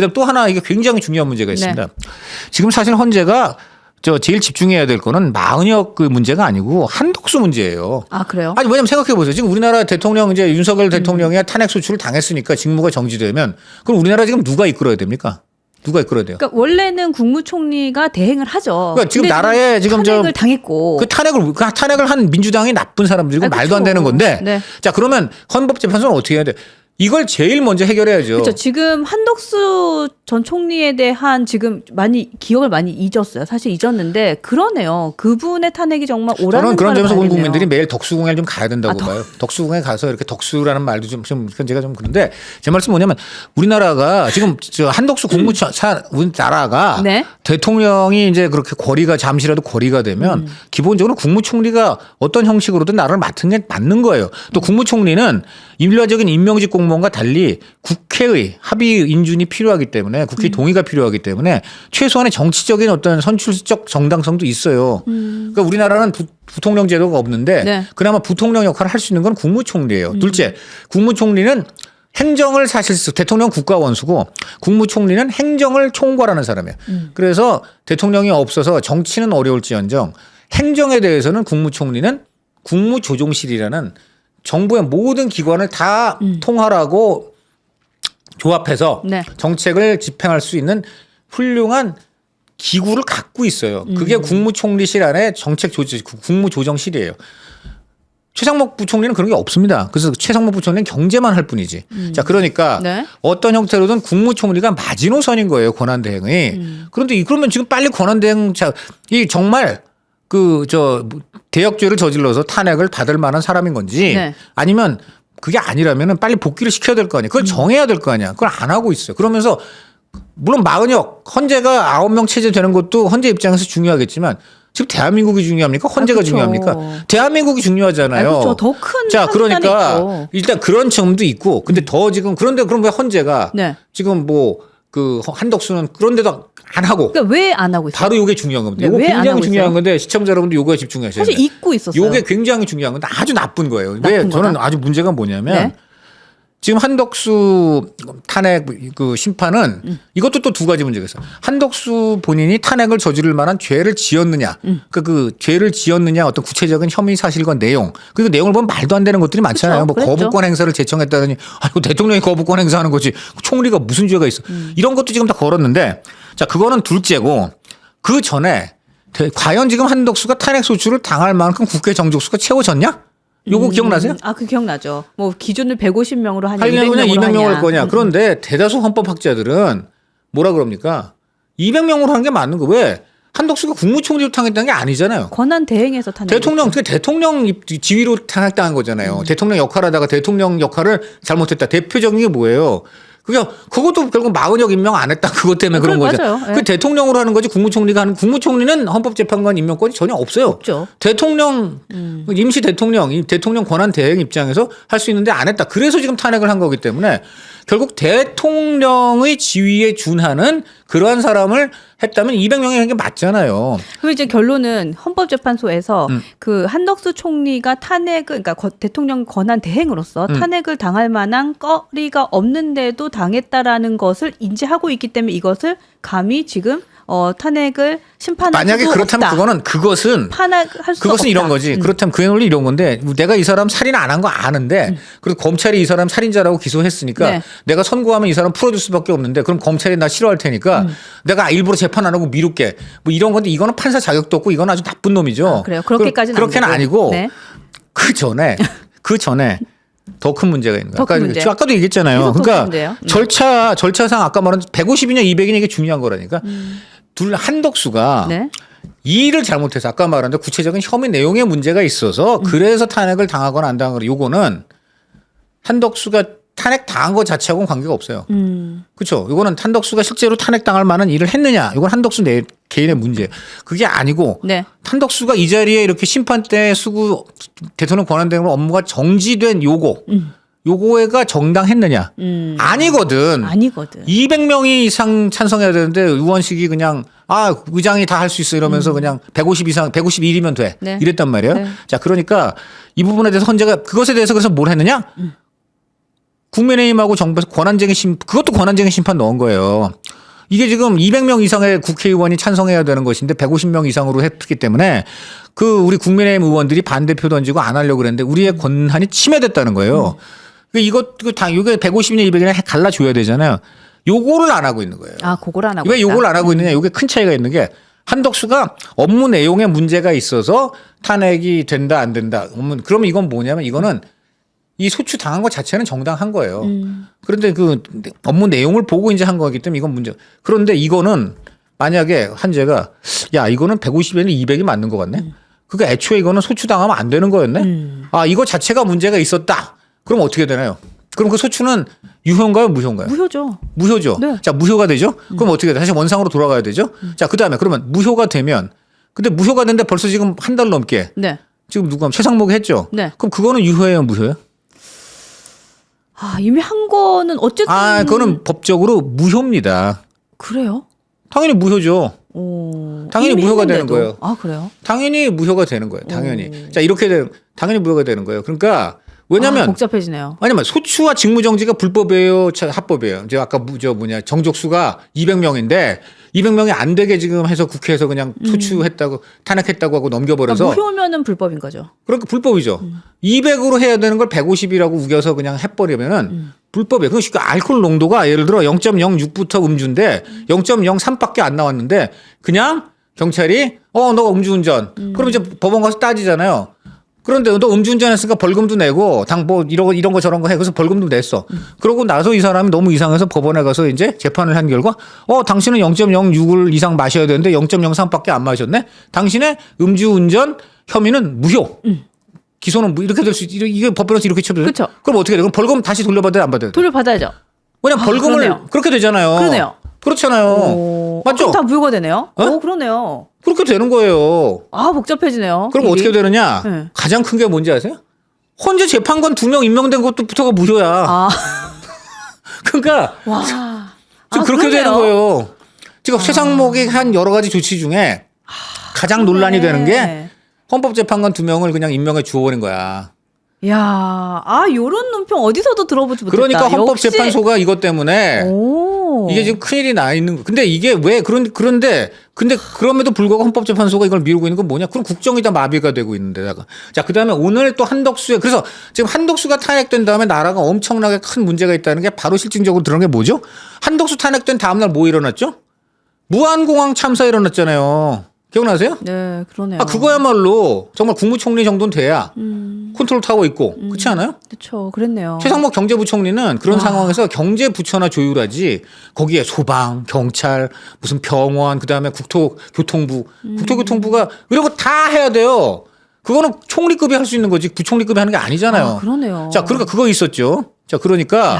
그다음 또 하나 이게 굉장히 중요한 문제가 있습니다. 지금 사실 헌재가 저 제일 집중해야 될 거는 마은혁 그 문제가 아니고 한덕수 문제예요. 아 그래요? 아니 왜냐면 생각해 보세요. 지금 우리나라 대통령 이제 윤석열 대통령이 탄핵 소추를 당했으니까 직무가 정지되면 그럼 우리나라 지금 누가 이끌어야 됩니까? 누가 이끌어야 돼요? 그러니까 원래는 국무총리가 대행을 하죠. 그러니까 지금 나라에 지금 저- 탄핵을 당했고 그 탄핵을 그 탄핵을 한 민주당이 나쁜 사람들이고 아, 말도 안. 되는 건데. 네. 자 그러면 헌법재판소는 어떻게 해야 돼? 이걸 제일 먼저 해결해야죠. 그렇죠. 지금 한덕수 전 총리에 대한 지금 많이 기억을 많이 잊었어요. 사실 잊었는데 그러네요. 그분의 탄핵이 정말 오라는 저는 그런 점에서 온 봐야겠네요. 국민들이 매일 덕수궁에 좀 가야 된다고 아, 덕- 봐요. 덕수궁에 가서 이렇게 덕수라는 말도 좀, 좀 제가 좀 그런데 제 말씀 은 뭐냐면 우리나라가 지금 저 한덕수 국무차 사 우리나라가 음. 네. 대통령이 이제 그렇게 거리가 잠시라도 거리가 되면 음. 기본적으로 국무총리가 어떤 형식으로든 나라를 맡은 게 맞는 거예요. 또 국무총리는 일반적인 임명직 공무 원과 달리 국회의 합의 인준이 필요하기 때문에 국회 음. 동의가 필요하기 때문에 최소한의 정치적인 어떤 선출적 정당성도 있어요. 그러니까 우리나라는 부, 부통령 제도가 없는데 음. 네. 음. 그나마 부통령 역할을 할 수 있는 건 국무총리예요. 둘째, 국무총리는 행정을 사실 쓰- 대통령 국가 원수고 국무총리는 행정을 총괄하는 사람이에요. 음. 그래서 대통령이 없어서 정치는 어려울지언정 행정에 대해서는 국무총리는 국무조정실이라는 정부의 모든 기관을 다 통할하고 조합해서 네. 정책을 집행할 수 있는 훌륭한 기구를 갖고 있어요. 그게 국무총리실 안에 정책 조직 국무조정실이에요. 최상목 부총리는 그런 게 없습니다. 그래서 최상목 부총리는 경제만 할 뿐이지. 자, 그러니까 네. 어떤 형태로든 국무총리가 마지노선인 거예요. 권한 대행이. 음. 그런데 이- 그러면 지금 빨리 권한 대행 자, 이 정말 그 저 대역죄를 저질러서 탄핵을 받을 만한 사람인 건지 네. 아니면 그게 아니라면은 빨리 복귀를 시켜야 될 거. 음. 그걸 정해야 될 거 아니야. 그걸 안 하고 있어요. 그러면서 물론 마은혁 헌재가 아홉 명 체제 되는 것도 헌재 입장에서 중요하겠지만 지금 대한민국이 중요합니까? 헌재가 아. 중요합니까? 대한민국이 중요하잖아요. 아, 그렇죠. 더큰 자, 그러니까 일단 그런 점도 있고 근데 더 지금 그런데 그럼 왜 헌재가 네. 지금 뭐 그 한덕수는 그런데도 안 하고 그러니까 왜 안 하고 있어요? 바로 요게 중요한 겁니다. 네, 요거 왜안 굉장히 하고 중요한 있어요? 건데 시청자 여러분들 요거에 집중하셔야 사실 돼요. 잊고 있었어요. 요게 굉장히 중요한 건데 아주 나쁜 거예요. 왜 나쁜 저는 거다? 아주 문제가 뭐냐면 네. 지금 한덕수 탄핵 그 심판은 음. 이것도 또 두 가지 문제가 있어요. 한덕수 본인이 탄핵을 저지를 만한 죄를 지었느냐, 음. 그, 그 죄를 지었느냐 어떤 구체적인 혐의 사실과 내용 그리고 내용을 보면 말도 안 되는 것들이 많잖아요. 그쵸, 뭐 그랬죠. 거부권 행사를 제청했다더니 아이고 대통령이 거부권 행사하는 거지 총리가 무슨 죄가 있어? 음. 이런 것도 지금 다 걸었는데 자 그거는 둘째고 그 전에 대- 과연 지금 한덕수가 탄핵 소추를 당할 만큼 국회 정족수가 채워졌냐? 요거 기억나세요? 아, 그 기억나죠. 뭐 기준을 150명으로 한 하려면 200명으로 200명을 할 거냐. 음. 그런데 대다수 헌법학자들은 뭐라 그럽니까? 200명으로 하는 게 맞는 거. 왜? 한덕수가 국무총리로 당했다는 게 아니잖아요. 권한 대행에서 탄핵. 대통령, 그 대통령 입- 지위로 탄핵당한 거잖아요. 대통령 역할하다가 대통령 역할을 잘못했다. 대표적인 게 뭐예요? 그게 그것도 결국 마은혁 임명 안 했다. 그것 때문에 아, 그런 그래, 거죠. 맞아요. 예. 그 대통령으로 하는 거지 국무총리가 하는 국무총리는 헌법재판관 임명권이 전혀 없어요. 없죠. 대통령 음. 임시 대통령 이 대통령 권한 대행 입장에서 할 수 있는데 안 했다. 그래서 지금 탄핵을 한 거기 때문에 결국 대통령의 지위에 준하는 그러한 사람을 했다면 200명이 하는 게 맞잖아요. 그리고 이제 결론은 헌법재판소에서 음. 그 한덕수 총리가 탄핵을 그러니까 거- 대통령 권한 대행으로서 음. 탄핵을 당할 만한 거리가 없는데도 당했다라는 것을 인지하고 있기 때문에 이것을 감히 지금 어 탄핵을 심판할 만약에 그렇다면 없다. 그거는 그것은 판할 수 그것은 없다. 이런 거지. 음. 그렇다면 그 논리 이런 건데 내가 이 사람 살인 안 한 거 아는데 그리고 검찰이 이 사람 살인자라고 기소했으니까 음. 네. 내가 선고하면 이 사람 풀어줄 수밖에 없는데 그럼 검찰이 나 싫어할 테니까 음. 내가 일부러 재판 안 하고 미룰게 뭐 이런 건데 이거는 판사 자격도 없고 이건 아주 나쁜 놈이죠. 아, 그래요. 그렇게까지는 그, 그렇게는. 아니고 네. 그 전에 그 전에 더큰 문제가 있는 거예요. 더큰 아까, 문제. 저 아까도 얘기했잖아요. 그러니까. 음. 절차 절차상 아까 말한 150이냐 200이냐 이게 중요한 거라니까. 둘 한덕수가 음. 네. 이 일을 잘못해서 아까 말한 대로 구체적인 혐의 내용에 문제가 있어서 음. 그래서 탄핵을 당하거나 안 당하거나 요거는 한덕수가 탄핵 당한 것 자체하고는 관계가 없어요. 음. 그렇죠. 이거는 한덕수가 실제로 탄핵 당할 만한 일을 했느냐. 이건 한덕수 내 개인의 문제예요. 그게 아니고 네. 한덕수가 이 자리에 이렇게 심판 때 수구 대통령 권한대행으로 업무가 정지된 요거. 요거가 정당했느냐? 음. 아니거든. 아니거든. 200명이 이상 찬성해야 되는데 의원식이 그냥 아 의장이 다 할 수 있어 이러면서 그냥 150 이상 151이면 돼 네. 이랬단 말이에요. 네. 자 그러니까 이 부분에 대해서 헌재가 그것에 대해서 그래서 뭘 했느냐? 국민의힘하고 정부에서 권한쟁의 심 그것도 권한쟁의 심판 넣은 거예요. 이게 지금 200명 이상의 국회의원이 찬성해야 되는 것인데 150명 이상으로 했기 때문에 그 우리 국민의힘 의원들이 반대표 던지고 안 하려고 그랬는데 우리의 권한이 침해됐다는 거예요. 그 이것 다 이게 150년 200년 갈라줘야 되잖아요. 요거를 안 하고 있는 거예요. 아, 그걸 안 하고 왜 있다. 요걸 안 하고 있느냐? 이게 큰 차이가 있는 게 한덕수가 업무 내용에 문제가 있어서 탄핵이 된다 안 된다. 그러면 이건 뭐냐면 이거는 이 소추 당한 것 자체는 정당한 거예요. 음. 그런데 그 업무 내용을 보고 이제 한 거기 때문에 이건 문제. 그런데 이거는 만약에 한재가 야 이거는 150에는 200이 맞는 것 같네. 그러니까 애초에 이거는 소추 당하면 안 되는 거였네. 음. 아 이거 자체가 문제가 있었다. 그럼 어떻게 되나요? 그럼 그 소추는 유효인가요, 무효인가요? 무효죠. 무효죠. 네. 자, 무효가 되죠? 그럼 어떻게 돼? 다시 원상으로 돌아가야 되죠? 자, 그 다음에 그러면 무효가 되면 근데 무효가 됐는데 벌써 지금 한 달 넘게 네. 지금 누가 최상목이 했죠? 네. 그럼 그거는 유효예요, 무효예요? 아, 이미 한 거는 어쨌든 아, 그거는 법적으로 무효입니다. 그래요? 당연히 무효죠. 오. 당연히 무효가 되는. 거예요. 아, 그래요? 당연히 무효가 되는 거예요. 당연히. 오. 자, 이렇게 되면 당연히 무효가 되는 거예요. 그러니까 아, 왜냐면 복잡해지네요. 아니면 소추와 직무정지가 불법이에요, 차- 합법이에요. 이제 아까 무- 저 뭐냐 정족수가 200명인데 200명이 안 되게 지금 해서 국회에서 그냥 소추했다고 탄핵했다고 하고 넘겨버려서 음. 그러니까 무효면은 불법인 거죠. 그러니까 불법이죠. 200으로 해야 되는 걸 150이라고 우겨서 그냥 해버리면은 불법이에요. 그러니까 알코올 농도가 예를 들어 0.06부터 음주인데 0.03밖에 안 나왔는데 그냥 경찰이 어너 음주운전. 그럼 이제 법원 가서 따지잖아요. 그런데 너 음주운전했으니까 벌금도 내고 당뭐 이런 거 이런 거 저런 거 해 그래서 벌금도 냈어. 그러고 나서 이 사람이 너무 이상해서 법원에 가서 이제 재판을 한 결과 어 당신은 0.06을 이상 마셔야 되는데 0.03밖에 안 마셨네. 당신의 음주운전 혐의는 무효. 기소는 뭐 이렇게 될수 이게 이게 법원에서 이렇게 쳐도 돼? 그럼 어떻게 돼? 그럼 벌금 다시 돌려받아야 안 받아요? 돌려받아야죠. 왜냐면 아, 벌금을 그러네요. 그렇게 되잖아요. 그러네요. 그렇잖아요. 오. 맞죠? 아, 그럼 다 무효가 되네요. 어? 오, 그러네요. 그렇게 되는 거예요. 아, 복잡해지네요. 그럼 일이. 어떻게 되느냐? 네. 가장 큰 게 뭔지 아세요? 헌재 재판관 두 명 임명된 것도부터가 무효야. 아, 그러니까 와. 지금 아, 그렇게 그러네요. 되는 거예요. 지금 최상목이 한 여러 가지 조치 중에 가장 논란이 되는 게 네. 헌법재판관 두 명을 그냥 임명해 주어버린 거야. 야, 아, 요런 논평 어디서도 들어보지 못했다. 그러니까 헌법재판소가 이것 때문에 오. 이게 지금 큰일이 나 있는 거. 근데 이게 왜 그런 그런데 근데 그럼에도 불구하고 헌법재판소가 이걸 미루고 있는 건 뭐냐? 그럼 국정이 다 마비가 되고 있는데다가 자 그다음에 오늘 또 한덕수의 그래서 지금 한덕수가 탄핵된 다음에 나라가 엄청나게 큰 문제가 있다는 게 바로 실증적으로 드러난 게 뭐죠? 한덕수 탄핵된 다음 날 뭐 일어났죠? 무한공항 참사 일어났잖아요. 기억나세요? 네, 그러네요. 아 그거야말로 정말 국무총리 정도는 돼야 음, 컨트롤 타워 있고 그렇지 않아요? 그렇죠. 그랬네요. 최상목 경제부총리는 그런 와. 상황에서 경제부처나 조율하지 거기에 소방, 경찰, 무슨 병원, 그 다음에 국토교통부, 음. 국토교통부가 이런 거 다 해야 돼요. 그거는 총리급이 할 수 있는 거지 부총리급이 하는 게 아니잖아요. 아, 그러네요. 자, 그러니까 그거 있었죠. 자, 그러니까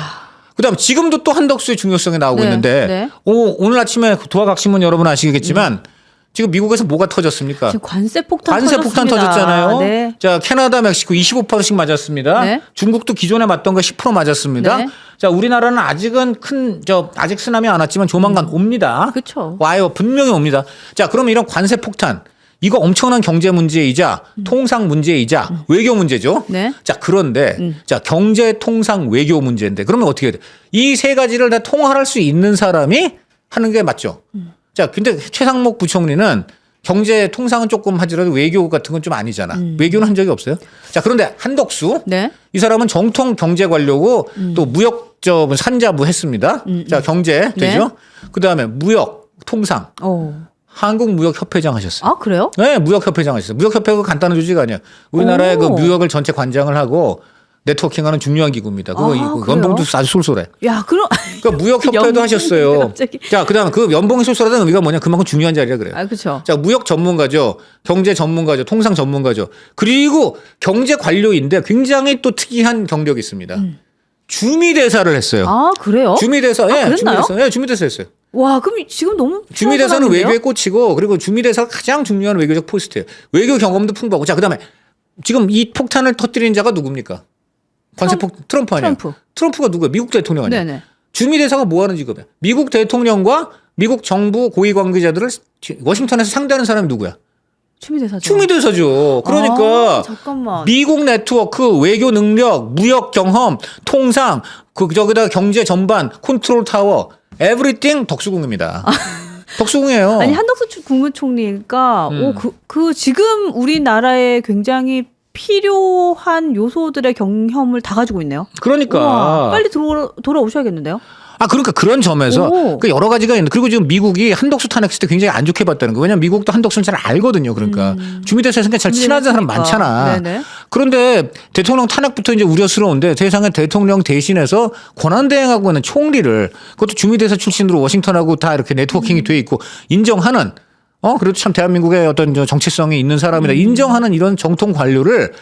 그다음 지금도 또 한덕수의 중요성이 나오고 네, 있는데 네. 오, 오늘 아침에 도화각 신문 여러분 아시겠지만 지금 미국에서 뭐가 터졌습니까? 지금 관세 폭탄 관세 폭탄 터졌습니다. 터졌잖아요. 네. 자, 캐나다, 멕시코 25%씩 맞았습니다. 네. 중국도 기존에 맞던 거 10% 맞았습니다. 네. 자, 우리나라는 아직은 큰 저 아직 쓰나미 안 왔지만 조만간 옵니다. 음. 그쵸. 와요. 분명히 옵니다. 자, 그러면 이런 관세 폭탄 이거 엄청난 경제 문제이자 통상 문제이자 외교 문제죠. 음. 네. 자, 그런데 자, 경제 통상 외교 문제인데 그러면 어떻게 해야 돼? 이 세 가지를 다 통할할 수 있는 사람이 하는 게 맞죠. 음. 자, 근데 최상목 부총리는 경제 통상은 조금 하지라도 외교 같은 건 좀 아니잖아. 외교는 한 적이 없어요. 자, 그런데 한덕수 음. 네. 이 사람은 정통 경제 관료고 또 무역 저 산자부 했습니다. 자, 경제 되죠. 그다음에 무역 통상 오. 한국 무역 협회장 하셨어요. 아, 그래요? 네, 무역 협회장 하셨어요. 무역 협회가 간단한 조직 아니에요. 우리나라의 그 오. 무역을 전체 관장을 하고 네트워킹하는 중요한 기구입니다. 그거 아, 이거 그래요? 연봉도 아주 쏠쏠해. 야, 그럼 그러니까 무역 협회도 연봉인데 하셨어요. 갑자기. 자, 그다음 그 연봉이 쏠쏠하다는 의미가 뭐냐? 그만큼 중요한 자리라 그래요. 아, 그렇죠. 자, 무역 전문가죠. 경제 전문가죠. 통상 전문가죠. 그리고 경제 관료인데 굉장히 또 특이한 경력이 있습니다. 주미 대사를 했어요. 음. 아, 그래요? 주미 대사, 아, 예, 그랬나요? 주미 대사, 예, 주미 대사 했어요. 와, 그럼 지금 너무 주미 대사는 필요한 외교에? 꽂히고 그리고 주미 대사가 가장 중요한 외교적 포스트예요. 외교 경험도 풍부하고 자 그다음에 지금 이 폭탄을 터뜨린 자가 누굽니까? 관세폭 트럼프 아니에요? 트럼프. 트럼프가 누구야? 미국 대통령 아니에요? 네네. 주미 대사가 뭐 하는 직업이야? 미국 대통령과 미국 정부 고위 관계자들을 워싱턴에서 상대하는 사람이 누구야? 추미 대사죠. 추미 대사죠. 그러니까 아. 미국 네트워크, 외교 능력, 무역 경험, 통상, 그 저기다 경제 전반, 컨트롤 타워, 에브리띵 덕수궁입니다. 덕수궁이에요. 아니 한덕수 추- 국무총리가 음. 오, 그, 그 지금 우리나라에 굉장히 필요한 요소들의 경험을 다 가지고 있네요. 그러니까 우와, 빨리 돌아, 돌아오셔야겠는데요. 아 그러니까 그런 점에서 오. 그 여러 가지가 있는데 그리고 지금 미국이 한덕수 탄핵했을 때 굉장히 안 좋게 봤다는 거. 왜냐면 미국도 한덕수는 잘 알거든요. 그러니까 주미대사에서 잘 친하는 사람 많잖아. 음. 네네. 그런데 대통령 탄핵부터 이제 우려스러운데 세상에 대통령 대신해서 권한 대행하고 있는 총리를 그것도 주미대사 출신으로 워싱턴하고 다 이렇게 음. 네트워킹이 돼 있고 인정하는 어 그래도 참 대한민국의 어떤 저 정체성이 있는 음. 사람이다 인정하는 이런 정통 관료를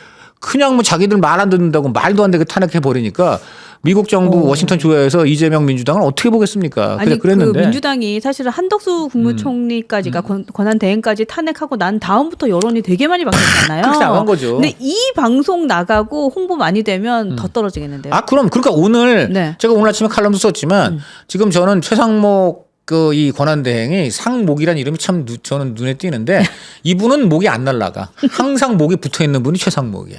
그냥 뭐 자기들 말 안 듣는다고 말도 안 되게 탄핵해 버리니까 미국 정부 어. 워싱턴 주에서 이재명 민주당은 어떻게 보겠습니까? 아니 그랬는데 음. 그 민주당이 사실은 한덕수 국무총리까지가 권- 권한 대행까지 탄핵하고 난 다음부터 여론이 되게 많이 바뀌었잖아요. 그렇게 나간 거죠. 근데 이 방송 나가고 홍보 많이 되면 더 떨어지겠는데요. 아 그럼 그러니까 오늘 네. 제가 오늘 아침에 칼럼도 썼지만 지금 저는 최상목 그 이 권한대행이 상목이란 이름이 참 누- 저는 눈에 띄는데 이분은 목이 안 날라가. 항상 목이 붙어 있는 분이 최상목이야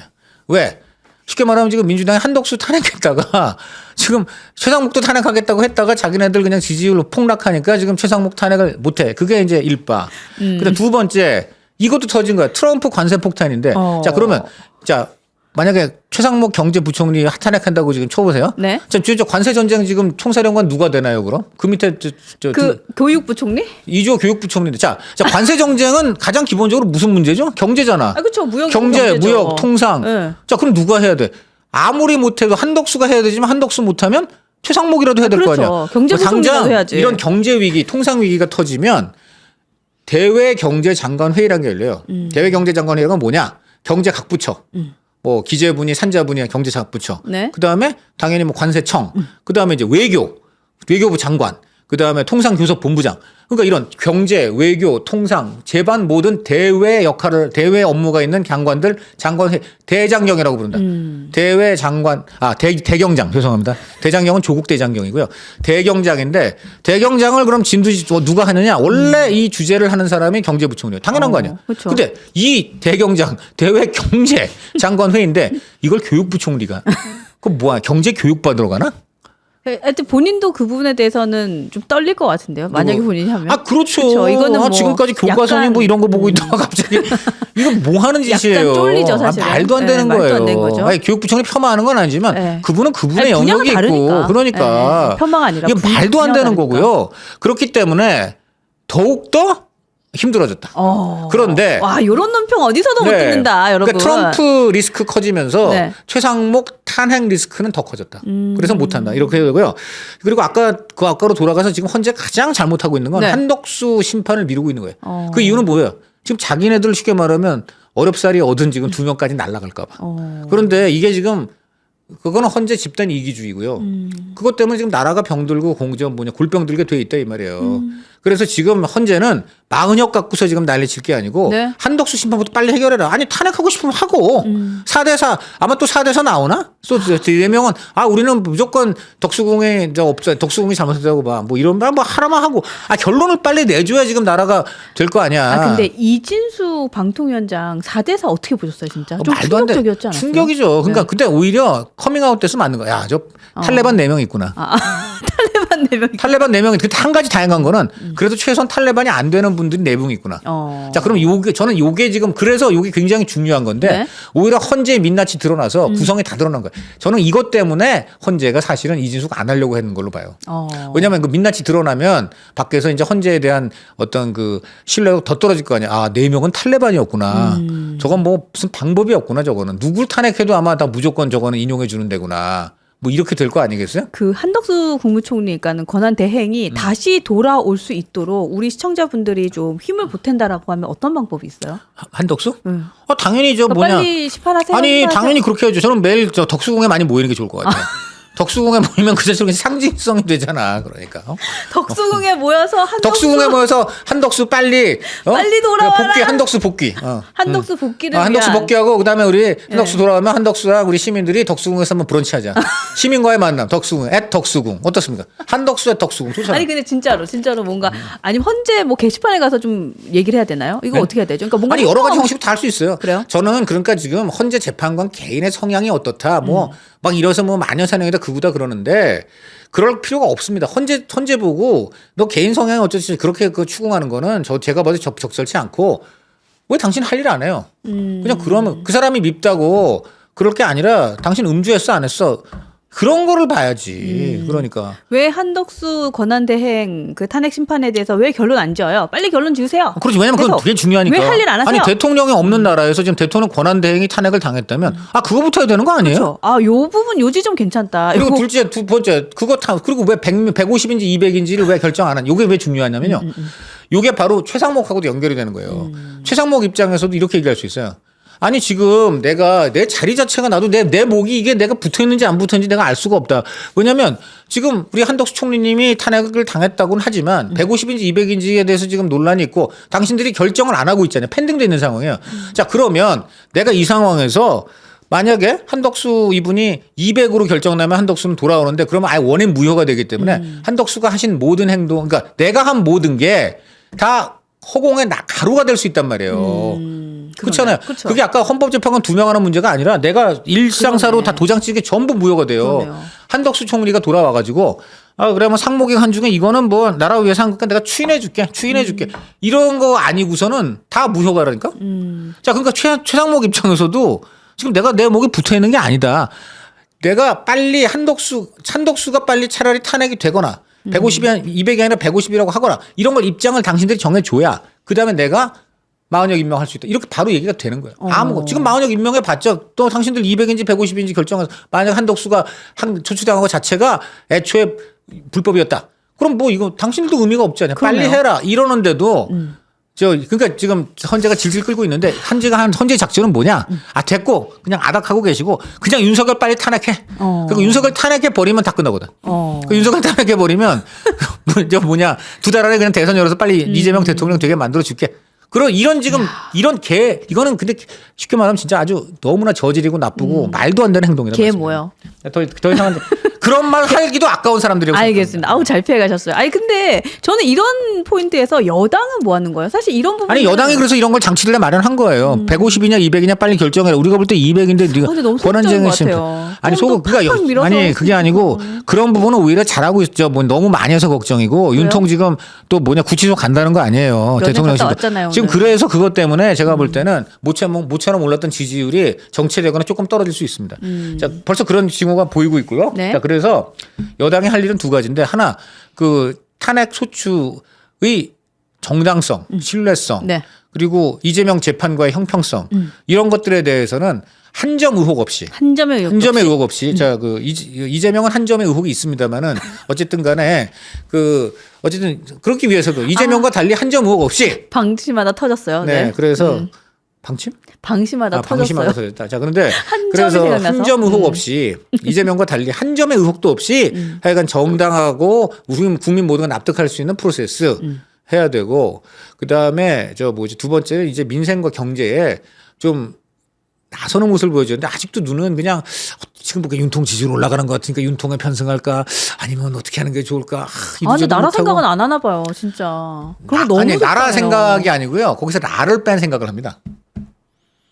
왜? 쉽게 말하면 지금 민주당이 한덕수 탄핵했다가 지금 최상목도 탄핵하겠다고 했다가 자기네들 그냥 지지율로 폭락하니까 지금 최상목 탄핵을 못해. 그게 이제 일바. 근데 두 번째 이것도 터진 거야. 트럼프 관세 폭탄인데. 어. 자 그러면 자 만약에 최상목 경제부총리 탄핵한다고 지금 쳐보세요. 네. 자, 저 관세 전쟁 지금 총사령관 누가 되나요, 그럼? 그 밑에 저, 저그 교육부 총리? 이주호 교육부총리인데, 자, 자 관세 정쟁은 가장 기본적으로 무슨 문제죠? 경제잖아. 아 그렇죠 무역 경제, 경제죠. 무역, 통상. 네. 자, 그럼 누가 해야 돼? 아무리 못해도 한덕수가 해야 되지만 한덕수 못하면 최상목이라도 해야 될거 그렇죠. 아니야. 경제부총리라도 당장 해야지. 이런 경제 위기, 통상 위기가 터지면 대외 경제 장관 회의라는 게 열려요. 음. 대외 경제 장관 회의가 뭐냐? 경제 각 부처. 뭐 기재부니 산자부니 경제 각 부처. 네. 그다음에 당연히 뭐 관세청. 그다음에 이제 외교. 외교부 장관. 그 다음에 통상교섭본부장. 그러니까 이런 경제, 외교, 통상, 재반 모든 대외 역할을 대외 업무가 있는 장관들 장관 회 대장경이라고 부른다. 음. 대외 장관 아 대, 대경장 죄송합니다. 대장경은 조국 대장경이고요. 대경장인데 대경장을 그럼 진두지 뭐 누가 하느냐? 원래 이 주제를 하는 사람이 경제부총리예요. 당연한 어, 거 아니야. 그렇죠. 근데 이 대경장 대외 경제 장관 회의인데 이걸 교육부총리가 그 뭐야 경제 교육 받으러 가나? 하여튼 본인도 그 부분에 대해서는 좀 떨릴 것 같은데요. 만약에 누구? 본인이 하면. 아 그렇죠. 그렇죠. 이거는 아, 뭐 지금까지 교과서니 뭐 이런 거 보고 있다가 갑자기 이거 뭐 하는 짓이에요? 약간 쫄리죠, 사실은. 아, 말도 안 네, 되는 말도 거예요. 거죠. 아니, 교육부총리 폄하하는 건 아니지만 네. 그분은 그분의 아니, 영역이 있고 다르니까. 그러니까 네, 폄하가 아니라 이게 분- 말도 안 되는 다르니까. 거고요. 그렇기 때문에 더욱 더 힘들어졌다. 어. 그런데 와 이런 논평 어디서도 못 네. 듣는다, 여러분. 그러니까 트럼프 리스크 커지면서 네. 최상목 탄핵 리스크는 더 커졌다. 음. 그래서 못한다. 이렇게 되고요. 그리고 아까 그 아까로 돌아가서 지금 현재 가장 잘못하고 있는 건 네. 한덕수 심판을 미루고 있는 거예요. 어. 그 이유는 뭐예요? 지금 자기네들 쉽게 말하면 어렵사리 얻은 지금 두 명까지 날아갈까 봐. 어. 그런데 이게 지금 그거는 헌재 집단 이기주의고요. 음. 그것 때문에 지금 나라가 병들고 공전 뭐냐 골병 들게 돼 있다 이 말이에요. 음. 그래서 지금 헌재는 마흔역 갖고서 지금 난리 칠 게 아니고 네. 한덕수 심판부터 빨리 해결해라. 아니 탄핵하고 싶으면 하고 음. 사 4대4 아마 또 4대4 나오나? 또네 명은 아 우리는 무조건 덕수궁에 저 없어 덕수궁이 잘못했다고 봐. 뭐 이런 말 뭐 하라만 하고 아 결론을 빨리 내줘야 지금 나라가 될 거 아니야. 아 근데 이진수 방통위원장 4대사 어떻게 보셨어요, 진짜? 어, 좀 말도 안 돼. 충격적이었지 않았어요? 충격이죠. 그러니까 네. 근데 오히려 커밍아웃 돼서 맞는 거야. 야, 저 탈레반 네 명 있구나. 아, 탈레반 네 명. 탈레반 네 명이 근데 한 가지 다양한 거는 그래도 최소한 탈레반이 안 되는 분들이 네분 있구나. 어. 자, 그럼 요게 저는 요게 지금 그래서 요게 굉장히 중요한 건데 네. 음. 오히려 헌재의 민낯이 드러나서 구성이 다 드러난 거예요. 저는 이것 때문에 헌재가 사실은 이진수가 안 하려고 했는 걸로 봐요. 어. 왜냐하면 그 민낯이 드러나면 밖에서 이제 헌재에 대한 어떤 그 신뢰가 더 떨어질 거 아니야. 아, 네 명은 탈레반이었구나. 음. 저건 뭐 무슨 방법이 없구나. 저거는 누굴 탄핵해도 아마 다 무조건 저거는 인용해 주는 데구나. 뭐 이렇게 될 거 아니겠어요? 그 한덕수 국무총리가는 권한 음. 대행이 다시 돌아올 수 있도록 우리 시청자분들이 좀 힘을 보탠다라고 하면 어떤 방법이 있어요? 하- 한덕수? 응. 어, 당연히 저 그러니까 뭐냐. 빨리 시판하세요. 아니 시판하세요. 당연히 그렇게 해야죠. 저는 매일 저 덕수궁에 많이 모이는 게 좋을 것 같아요. 덕수궁에 모이면 그 자체로 상징성이 되잖아. 그러니까. 어? 덕수궁에 모여서 한 덕수 덕수궁에 모여서 한덕수 빨리 어? 빨리 돌아와라. 복귀 한덕수 복귀. 어. 한덕수 복귀를 아, 한덕수 위한 네. 복귀하고 그다음에 우리 한덕수 돌아오면 한덕수랑 우리 시민들이 덕수궁에서 한번 브런치하자. 시민과의 만남 덕수궁 앳 덕수궁 어떻습니까? 한덕수 앳 덕수궁 좋잖아. 아니 근데 진짜로 진짜로 뭔가 아니면 헌재 뭐 게시판에 가서 좀 얘기를 해야 되나요? 이거 네? 어떻게 해야 되죠? 그러니까 뭔가 아니 여러 가지 형식으로 다 할 수 있어요. 그래요? 저는 그러니까 지금 헌재 재판관 개인의 성향이 어떻다, 뭐 음. 막 이래서 뭐 마녀사냥이다 그 구다 그러는데 그럴 필요가 없습니다. 헌재 헌재 보고 너 개인 성향이 어쩌지 그렇게 그 추궁하는 거는 저 제가 봐도 적, 적절치 않고 왜 당신 할 일 안 해요? 음. 그냥 그러면 그 사람이 밉다고 그럴 게 아니라 당신 음주했어 안 했어 그런 거를 봐야지. 음. 그러니까 왜 한덕수 권한대행 그 탄핵 심판에 대해서 왜 결론 안 지어요? 빨리 결론 지으세요. 그렇지 왜냐면 그건 계속. 그게 중요하니까. 왜 할 일 안 하세요? 아니 대통령이 없는 나라에서 지금 대통령 권한 대행이 탄핵을 당했다면 아 그거부터 해야 되는 거 아니에요? 그렇죠. 아, 요 부분 요 지점 괜찮다. 그리고 요거- 둘째 두 번째 그거 다 그리고 왜 100, 150인지 200인지를 왜 결정 안 한? 요게 왜 중요하냐면요. 음, 요게 바로 최상목하고도 연결이 되는 거예요. 최상목 입장에서도 이렇게 얘기할 수 있어요. 아니 지금 내가 내 자리 자체가 나도 내 내 목이 이게 내가 붙어 있는지 안 붙어 있는지 내가 알 수가 없다. 왜냐면 지금 우리 한덕수 총리님이 탄핵을 당했다고는 음. 하지만 150인지 200인지에 대해서 지금 논란이 있고 당신들이 결정을 안 하고 있잖아요. 팬딩돼 있는 상황이에요. 음. 자 그러면 내가 이 상황에서 만약에 한덕수 이분이 200으로 결정나면 한덕수는 돌아오는데 그러면 아예 원인 무효가 되기 때문에 음. 한덕수가 하신 모든 행동, 그러니까 내가 한 모든 게 다 허공의 나- 가루가 될 수 있단 말이에요. 음, 그렇잖아요. 그러네요. 그렇죠. 그게 아까 헌법재판관 두 명 하는 문제가 아니라 내가 일상사로 그러네. 다 도장 찍게 전부 무효가 돼요. 그러네요. 한덕수 총리가 돌아와가지고 아 그러면 상목이 한 중에 이거는 뭐 나라 위해서 한 거니까 내가 추인해줄게, 추인해줄게 이런 거 아니고서는 다 무효가라니까. 음. 자, 그러니까 최, 최상목 입장에서도 지금 내가 내 목에 붙어 있는 게 아니다. 내가 빨리 한덕수, 한덕수가 빨리 차라리 탄핵이 되거나 150이, 아니- 200이 아니라 150이라고 하거나 이런 걸 입장을 당신들이 정해줘야 그 다음에 내가 마흔역 임명할 수 있다. 이렇게 바로 얘기가 되는 거예요. 아무거. 지금 마흔역 임명해 봤자 또 당신들 200인지 150인지 결정해서 만약 한덕수가 한 조치당한 것 자체가 애초에 불법이었다. 그럼 뭐 이거 당신들도 의미가 없잖아요. 빨리 그러네요. 음. 해라. 이러는데도 저 그러니까 지금 헌재가 질질 끌고 있는데 헌재가 한 헌재 작전은 뭐냐? 음. 아 됐고 그냥 아닥하고 계시고 그냥 윤석열 빨리 탄핵해. 어. 그리고 윤석열 탄핵해 버리면 다 끝나거든. 어. 그 윤석열 탄핵해 버리면 저 뭐냐 두 달 안에 그냥 대선 열어서 빨리 음. 이재명 대통령 되게 만들어 줄게. 그런 이런 지금 이런 개 이거는 근데 쉽게 말하면 진짜 아주 너무나 저질이고 나쁘고 말도 안 되는 행동이라고. 음. 걔 뭐요? 더, 더 이상은 그런 말 하기도 아까운 사람들이라고. 알겠습니다. 아우 잘 피해가셨어요. 아니 근데 저는 이런 포인트에서 여당은 뭐 하는 거예요? 사실 이런 부분 아니 여당이 그래서 이런 걸 장치를 마련한 거예요. 150이냐 200이냐 빨리 결정해라. 우리가 볼 때 200인데 네가 음. 아, 근데 너무 권한쟁의 소극적인 것 심- 같아요. 아니 소극 또 그가 팍팍 밀어서 아니 그게 아니고 그런 부분은 오히려 잘하고 있죠. 뭐 너무 많이 해서 걱정이고 윤통 지금 또 뭐냐 구치소 간다는 거 아니에요. 몇년 대통령실 갔다 왔잖아요, 지금 오늘. 음. 그래서 그것 때문에 제가 볼 때는 모처럼 모처럼 올랐던 지지율이 정체되거나 조금 떨어질 수 있습니다. 자 벌써 그런 징후가 보이고 있고요. 음. 네. 자 그래서 여당이 할 일은 두 가지인데 하나 그 탄핵 소추의 정당성, 신뢰성, 음. 네. 그리고 이재명 재판과의 형평성 음. 이런 것들에 대해서는 한 점 의혹 없이 한 점의 한 점의 의혹 음. 없이 자그 이재명은 한 점의 의혹이 있습니다만은 어쨌든 간에 그 어쨌든 그렇기 위해서도 이재명과 달리 한 점 의혹 없이 방치마다 터졌어요. 네, 네. 그래서 방침 방시마다 아, 터졌어요. 방심하다 터졌다. 자, 그런데 그래서. 한 점 의혹 음. 없이 이재명과 달리 한 점의 의혹도 없이 하여간 정당하고 우리 국민 모두가 납득할 수 있는 프로세스 음. 해야 되고 그다음에 저 뭐지 두 번째는 이제 민생과 경제에 좀 나서는 모습을 보여줬는데 아직도 눈은 그냥 지금 보니까 윤통 지지율 올라가는 것 같으니까 윤통에 편승할까 아니면 어떻게 하는 게 좋을까 아, 이 아, 문제도 나라. 생각은 안 하나 봐요, 진짜. 나- 거 너무 아니 나라 속상해요. 생각이 아니고요 거기서 나를 뺀 생각을 합니다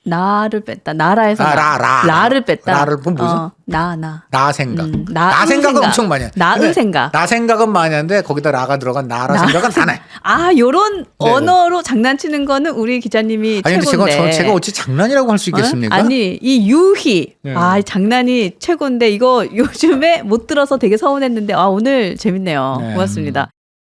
나를 뺐다. 나라에서 아, 라, 라. 나를 뺐다. 라를 그건 뭐지? 어, 나 나. 나 생각. 음, 나, 나의 생각은 생각. 엄청 많이 해. 나의 근데 생각. 나 생각은 많이 하는데 거기다 라가 들어간 나라 나 생각은 안 해. 아, 요런 네. 언어로 장난치는 거는 우리 기자님이 아니 최고인데. 제가 저, 제가 어찌 장난이라고 할 수 있겠습니까? 어? 아니 이 유희 네. 아 장난이 최고인데 이거 요즘에 못 들어서 되게 서운했는데 아 오늘 재밌네요 네. 고맙습니다